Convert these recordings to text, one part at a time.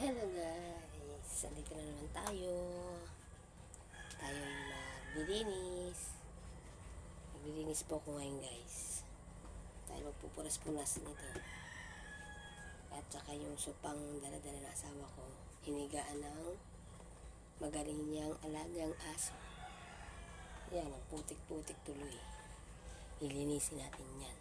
Hello guys! Andito na naman tayo. Tayo ay maglilinis. Maglilinis po ako ngayon guys. Tayo magpupunas-punas nito. At saka yung supang daladala ng asawa ko, hinigaan ng magaling niyang alagang aso. Yan, putik-putik tuloy. Ilinisin natin. Yan.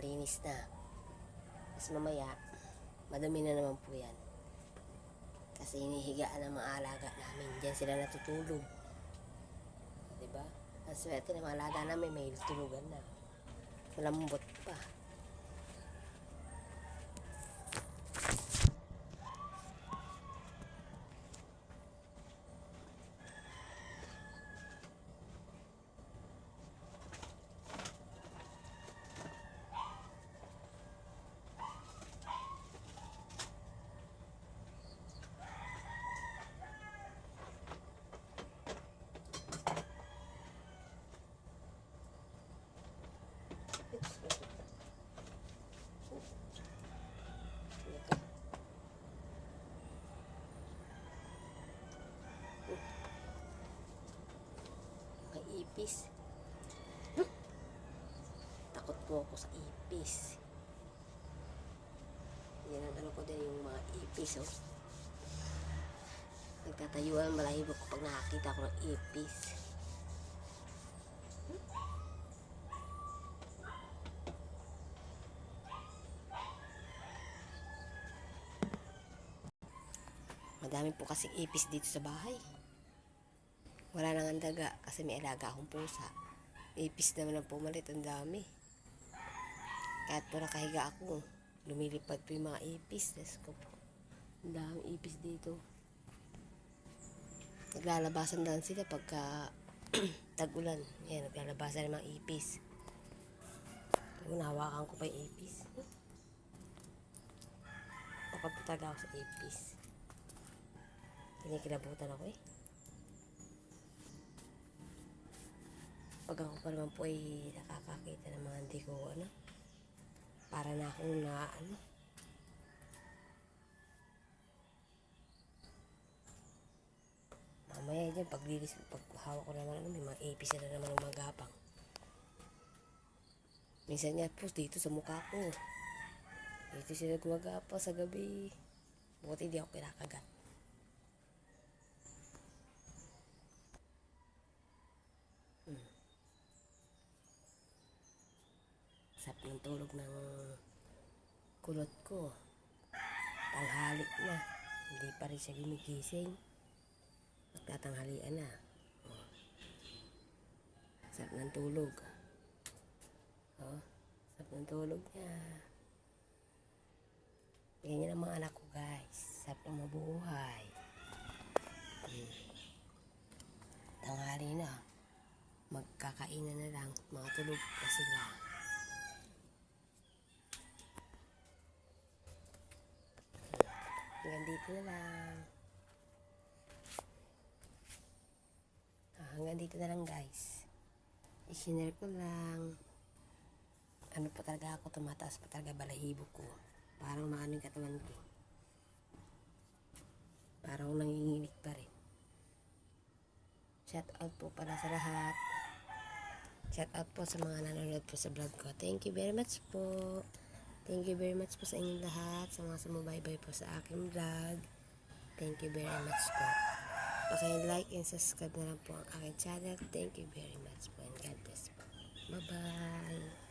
Malinis na. Tapos mamaya, madumi na naman po yan. Kasi hinihigaan ng mga alaga namin. Diyan sila natutulog. Diba? Ang swerte ng mga alaga namin, may tulugan na. Malambot pa. May ipis. Takot po ako sa ipis. Yan ano ko din yung mga ipis, oh. Nagtatayuan malahibo ko pag nakakita ko ng ipis. Madami po kasi ipis dito sa bahay. Wala nang ang daga kasi may alaga akong pusa. Ipis naman ang pumalit, ang dami. Kahit po nakahiga ako, lumilipad po yung mga ipis. Let's go po. Ang daming ipis dito. Naglalabasan lang sila pagka tag-ulan. Yan, naglalabasan ng mga ipis. Yung nahawakan ko pa yung ipis. Talaga ako sa ipis. Kinikilabutan ako eh. Pag ako pa naman po ay nakakakita ng mga hindi ko ano, para na akong na ano, mamaya dyan, pag lilis, pag ko naman, ano, may mga ipis na naman ng mga gapang. Minsan nga po, dito sa mukha ko. Dito sila gumagapa sa gabi. Buti di ako kinakagat. Ng tulog ng kulot ko. Tanghali na. Hindi pa rin siya gumigising. Magtatanghalian na. Oh. Sap ng tulog. Oh, sap ng tulog niya. Ganyan ang mga anak ko guys. Sap ng mabuhay. Tanghali na. Magkakainan na lang. Mga tulog sila. hanggang dito na lang. Ah, hanggang dito na lang guys. Isinare ko lang. Ano pa talaga ako, tumataas pa talaga balahibo ko. Parang maano yung katawan ko. Parang nanginginig pa rin. Shout out po pala sa lahat. Shout out po sa mga nanonood po sa vlog ko. Thank you very much po. Thank you very much po sa inyong lahat. Sa mga sumubaybay po sa aking vlog. Thank you very much po. Paki-like and subscribe na lang po ang aking channel. Thank you very much po and God bless po. Bye-bye.